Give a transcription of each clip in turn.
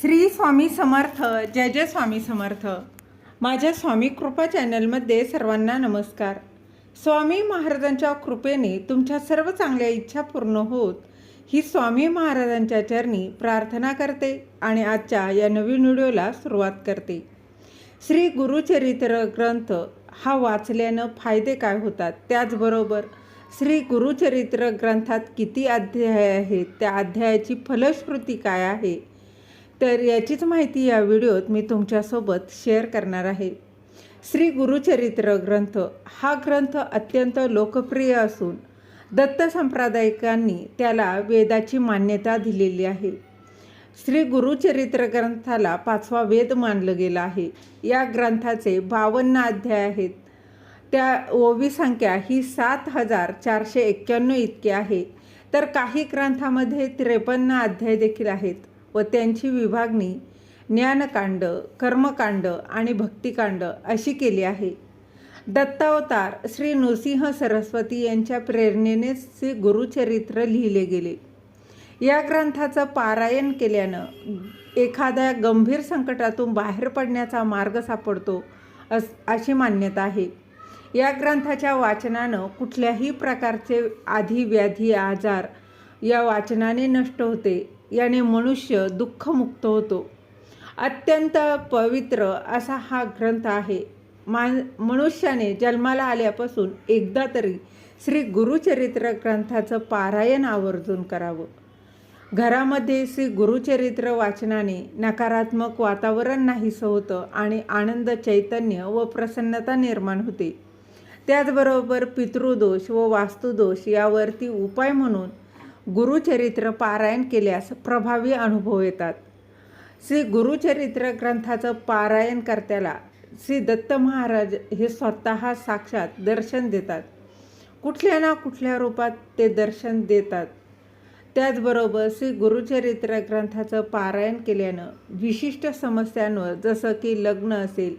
श्री स्वामी समर्थ जय जय स्वामी समर्थ. माझ्या स्वामी कृपा चॅनलमध्ये सर्वांना नमस्कार. स्वामी महाराजांच्या कृपेने तुमच्या सर्व चांगल्या इच्छा पूर्ण होत ही स्वामी महाराजांच्या चरणी प्रार्थना करते आणि आजच्या या नवीन व्हिडिओला सुरुवात करते. श्री गुरुचरित्र ग्रंथ हा वाचल्यानं फायदे काय होतात? त्याचबरोबर श्री गुरुचरित्र ग्रंथात किती अध्याय आहेत? त्या अध्यायाची फलश्रुती काय आहे? तर याचीच माहिती या व्हिडिओत मी तुमच्यासोबत शेअर करणार आहे. श्री गुरुचरित्र ग्रंथ हा ग्रंथ अत्यंत लोकप्रिय असून दत्त संप्रदायिकांनी त्याला वेदाची मान्यता दिलेली आहे. श्री गुरुचरित्र ग्रंथाला पाचवा वेद मानलं गेलं आहे. या ग्रंथाचे बावन्न अध्याय आहेत. त्या ओवी संख्या ही सात हजार चारशे एक्क्याण्णव इतकी आहे. तर काही ग्रंथामध्ये त्रेपन्न अध्याय देखील आहेत. व त्यांची विभागणी ज्ञानकांड कर्मकांड आणि भक्तिकांड अशी केली आहे. दत्तावतार श्री नृसिंह सरस्वती यांच्या प्रेरणेने श्री गुरुचरित्र लिहिले गेले. या ग्रंथाचं पारायण केल्यानं एखाद्या गंभीर संकटातून बाहेर पडण्याचा मार्ग सापडतो अस अशी मान्यता आहे. या ग्रंथाच्या वाचनानं कुठल्याही प्रकारचे आधी व्याधी आजार या वाचनाने नष्ट होते. याने मनुष्य दुःखमुक्त होतो. अत्यंत पवित्र असा हा ग्रंथ आहे. मान मनुष्याने जन्माला आल्यापासून एकदा तरी श्री गुरुचरित्र ग्रंथाचं पारायण आवर्जून करावं. घरामध्ये श्री गुरुचरित्र वाचनाने नकारात्मक वातावरण नाहीसं होतं आणि आनंद चैतन्य व प्रसन्नता निर्माण होते. त्याचबरोबर पितृदोष व वास्तुदोष यावरती उपाय म्हणून गुरुचरित्र पारायण केल्यास प्रभावी अनुभव येतात. श्री गुरुचरित्र ग्रंथाचं पारायण करत्याला श्री दत्त महाराज हे स्वतः साक्षात दर्शन देतात. कुठल्या ना कुठल्या रूपात ते दर्शन देतात. त्याचबरोबर श्री गुरुचरित्र ग्रंथाचं पारायण केल्यानं विशिष्ट समस्यांवर जसं की लग्न असेल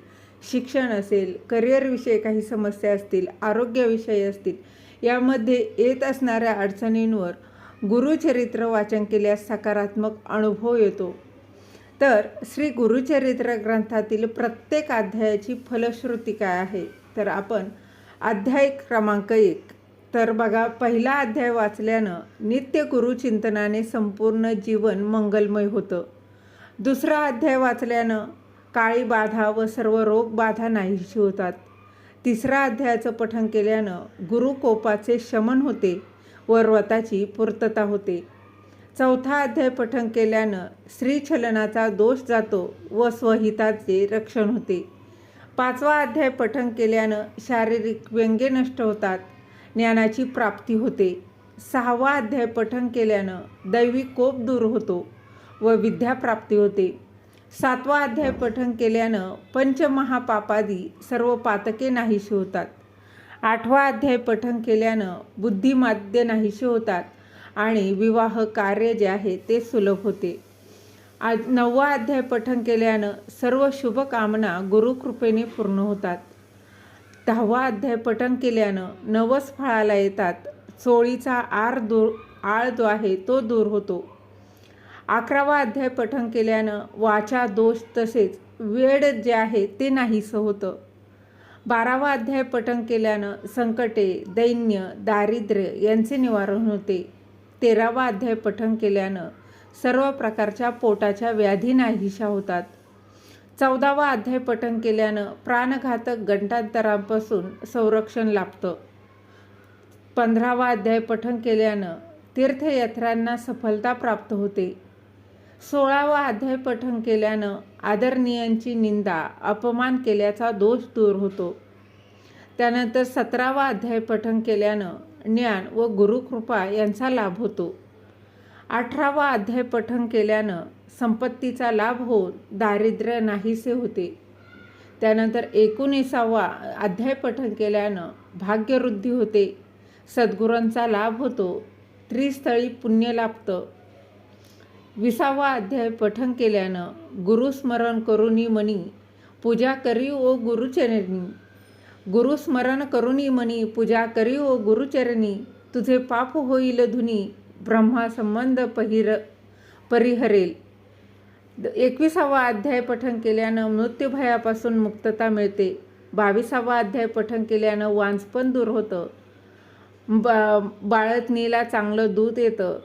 शिक्षण असेल करिअरविषयी काही समस्या असतील आरोग्याविषयी असतील यामध्ये येत असणाऱ्या अडचणींवर गुरुचरित्र वाचन केल्यास सकारात्मक अनुभव येतो. तर श्री गुरुचरित्र ग्रंथातील प्रत्येक अध्यायाची फलश्रुती काय आहे? तर आपण अध्याय क्रमांक एक. तर बघा पहिला अध्याय वाचल्यानं नित्य गुरुचिंतनाने संपूर्ण जीवन मंगलमय होतं. दुसरा अध्याय वाचल्यानं काळी बाधा व सर्व रोग बाधा नाहीशी होतात. तिसरा अध्यायाचं पठण केल्यानं गुरुकोपाचे शमन होते. व व्रताची पूर्तता होते. चौथा अध्याय पठण केल्यानं श्रीछलनाचा दोष जातो व स्वहिताचे रक्षण होते. पाचवा अध्याय पठण केल्यानं शारीरिक व्यंगे नष्ट होतात ज्ञानाची प्राप्ती होते. सहावा अध्याय पठण केल्यानं दैवी कोप दूर होतो व विद्याप्राप्ती होते. सातवा अध्याय पठण केल्यानं पंचमहापापादी सर्व पातके नाहीशी होतात. आठवा अध्याय पठन केल्यानं बुद्धिमाद्य नाहीशी होतात आणि विवाह कार्य जे आहे ते सुलभ होते. आज नववा अध्याय पठन केल्यानं सर्व शुभकामना गुरुकृपेने पूर्ण होतात. दहावा अध्याय पठन केल्यानं नवस फळाला येतात. चोळीचा आर दूर आळ जो आहे तो दूर होतो. अकरावा अध्याय पठन केल्यानं वाचा दोष तसेच वेळ जे आहे ते नाहीसं होतं. बारावा अध्याय पठण केल्यानं संकटे दैन्य दारिद्र्य यांचे निवारण होते. तेरावा अध्याय पठण केल्यानं सर्व प्रकारच्या पोटाच्या व्याधी नाहीशा होतात. चौदावा अध्याय पठण केल्यानं प्राणघातक गंटांतरांपासून संरक्षण लाभतं. पंधरावा अध्याय पठण केल्यानं तीर्थयात्रांना सफलता प्राप्त होते. सोळावा अध्याय पठण केल्यानं आदरणीयांची निंदा अपमान केल्याचा दोष दूर होतो. त्यानंतर सतरावा अध्याय पठण केल्यानं ज्ञान व गुरुकृपा यांचा लाभ होतो. अठरावा अध्याय पठण केल्यानं संपत्तीचा लाभ होऊन दारिद्र्य नाहीसे होते. त्यानंतर एकोणीसावा अध्याय पठण केल्यानं भाग्यवृद्धी होते. सद्गुरूंचा लाभ होतो. त्रिस्थळी पुण्य लाभतं. विसावा अध्याय पठन केल्यानं गुरुस्मरण करुनी मनी पूजा करी ओ गुरुचरणी. गुरुस्मरण करुनी मनी पूजा करी ओ गुरुचरणी. तुझे पाप होईल धुनी ब्रह्मा संबंध पहिर परिहरेल. द- एकविसावा अध्याय पठन केल्यानं मृत्यूभयापासून मुक्तता मिळते. बावीसावा अध्याय पठन केल्यानं वांसपण दूर होतं. बा बाळतनीला चांगलं दूध येतं.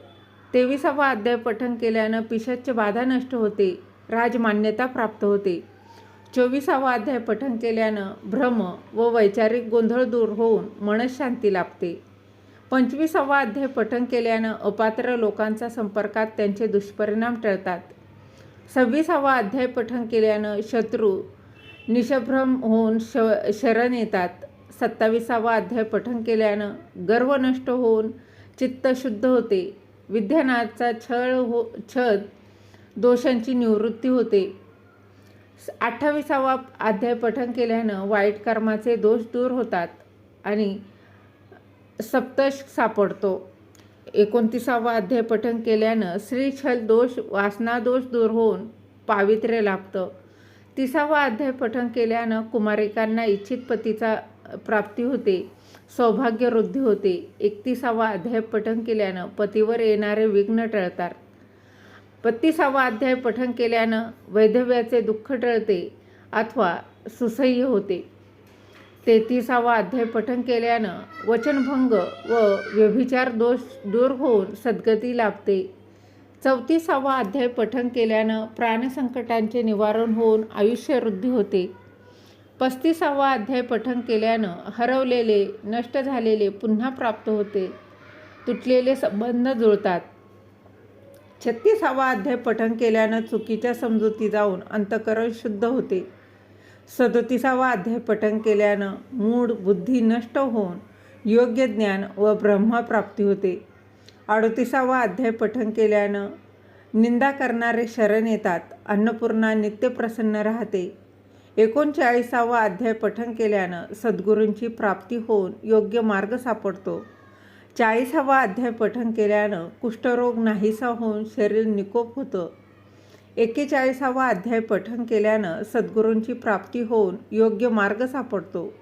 तेविसावा अध्याय पठन केल्यानं पिशाच्य बाधा नष्ट होते राजमान्यता प्राप्त होते. चोवीसावा अध्याय पठन केल्यानं भ्रम व वैचारिक गोंधळ दूर होऊन मनशांती लाभते. पंचवीसावा अध्याय पठन केल्यानं अपात्र लोकांचा संपर्कात त्यांचे दुष्परिणाम टळतात. सव्वीसावा अध्याय पठन केल्यानं शत्रू निशभ्रम होऊन श शरण येतात. सत्तावीसावा अध्याय पठन केल्यानं गर्व नष्ट होऊन चित्त शुद्ध होते. विज्ञानाचा छळ हो छद दोषांची निवृत्ती होते. अठ्ठावीसावा अध्याय पठन केल्यानं वाईट कर्माचे दोष दूर होतात आणि सप्तश सापडतो. एकोणतीसावा अध्याय पठन केल्यानं श्रीछल दोष वासनादोष दूर होऊन पावित्र्य लाभतं. तिसावा अध्याय पठन केल्यानं कुमारिकांना इच्छित पतीचा प्राप्ती होते सौभाग्य वृद्धी होते. एकतीसावा अध्याय पठन केल्यानं पतीवर येणारे विघ्न टळतात. बत्तीसावा अध्याय पठन केल्यानं वैधव्याचे दुःख टळते अथवा सुसह्य होते. तेहतीसावा अध्याय पठन केल्यानं वचनभंग व व्यभिचार दोष दूर होऊन सद्गती लाभते. चौतीसावा अध्याय पठन केल्यानं प्राणसंकटांचे निवारण होऊन आयुष्य वृद्धी होते. पस्तीसावा अध्याय पठण केल्यानं हरवलेले नष्ट झालेले पुन्हा प्राप्त होते. तुटलेले संबंध जुळतात. छत्तीसावा अध्याय पठण केल्यानं चुकीच्या समजुती जाऊन अंतकरण शुद्ध होते. सदोतीसावा अध्याय पठण केल्यानं मूळ बुद्धी नष्ट होऊन योग्य ज्ञान व ब्रह्मप्राप्ती होते. अडोतीसावा अध्याय पठण केल्यानं निंदा करणारे शरण येतात अन्नपूर्णा नित्य प्रसन्न राहते. एकोणचाळीसावा अध्याय पठन केल्यानं सद्गुरूंची प्राप्ती होऊन योग्य मार्ग सापडतो. चाळीसावा अध्याय पठन केल्यानं कुष्ठरोग नाहीसा होऊन शरीर निकोप होतं. एक्केचाळीसावा अध्याय पठन केल्यानं सद्गुरूंची प्राप्ती होऊन योग्य मार्ग सापडतो.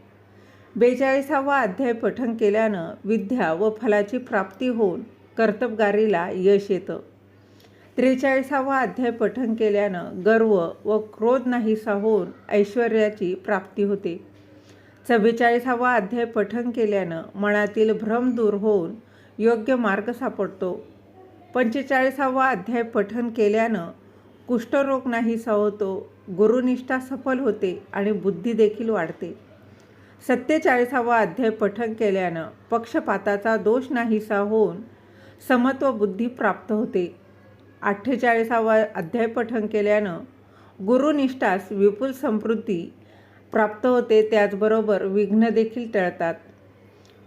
बेचाळीसावा अध्याय पठन केल्यानं विद्या व फलाची प्राप्ती होऊन कर्तबगारीला यश येतं. त्रेचाळीसावा अध्याय पठन केल्यानं गर्व व क्रोध नाहीसा होऊन ऐश्वर्याची प्राप्ती होते. चव्वेचाळीसावा अध्याय पठन केल्यानं मनातील भ्रम दूर होऊन योग्य मार्ग सापडतो. पंचेचाळीसावा अध्याय पठन केल्यानं कुष्ठरोग नाहीसा होतो गुरुनिष्ठा सफल होते आणि बुद्धी देखील वाढते. सत्तेचाळीसावा अध्याय पठन केल्यानं पक्षपाताचा दोष नाहीसा होऊन समत्व बुद्धी प्राप्त होते. अठ्ठेचाळीसावा अध्याय पठन केल्यानं गुरुनिष्ठास विपुल समृद्धी प्राप्त होते त्याचबरोबर विघ्न देखील टळतात.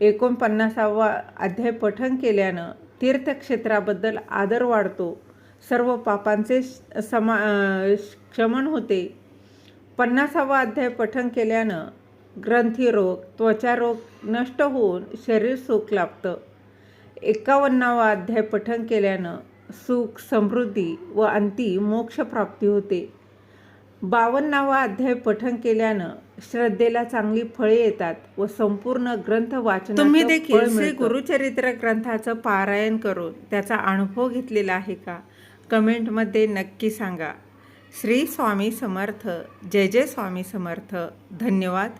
एकोणपन्नासावा अध्याय पठन केल्यानं तीर्थक्षेत्राबद्दल आदर वाढतो सर्व पापांचे समा अं, क्षमन होते. पन्नासावा अध्याय पठन केल्यानं ग्रंथीरोग त्वचारोग नष्ट होऊन शरीर सुख लाभतं. एकावन्नावा अध्याय पठन केल्यानं सुख समृद्धी व अंती मोक्षप्राप्ती होते. बावन्नावा अध्याय पठण केल्यानं श्रद्धेला चांगली फळे येतात व संपूर्ण ग्रंथ वाचन तुम्ही देखील श्री गुरुचरित्र ग्रंथाचं पारायण करून त्याचा अनुभव घेतलेला आहे का? कमेंटमध्ये नक्की सांगा. श्री स्वामी समर्थ जय जय स्वामी समर्थ. धन्यवाद.